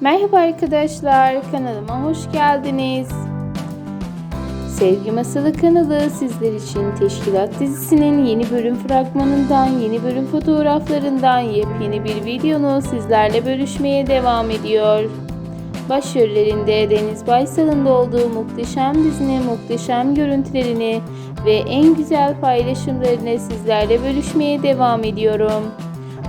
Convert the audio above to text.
Merhaba arkadaşlar, kanalıma hoş geldiniz. Sevgi Masalı kanalı sizler için Teşkilat dizisinin yeni bölüm fragmanından, yeni bölüm fotoğraflarından yepyeni bir videonu sizlerle bölüşmeye devam ediyor. Başrollerinde Deniz Baysal'ın da olduğu muhteşem dizinin muhteşem görüntülerini ve en güzel paylaşımlarını sizlerle bölüşmeye devam ediyorum.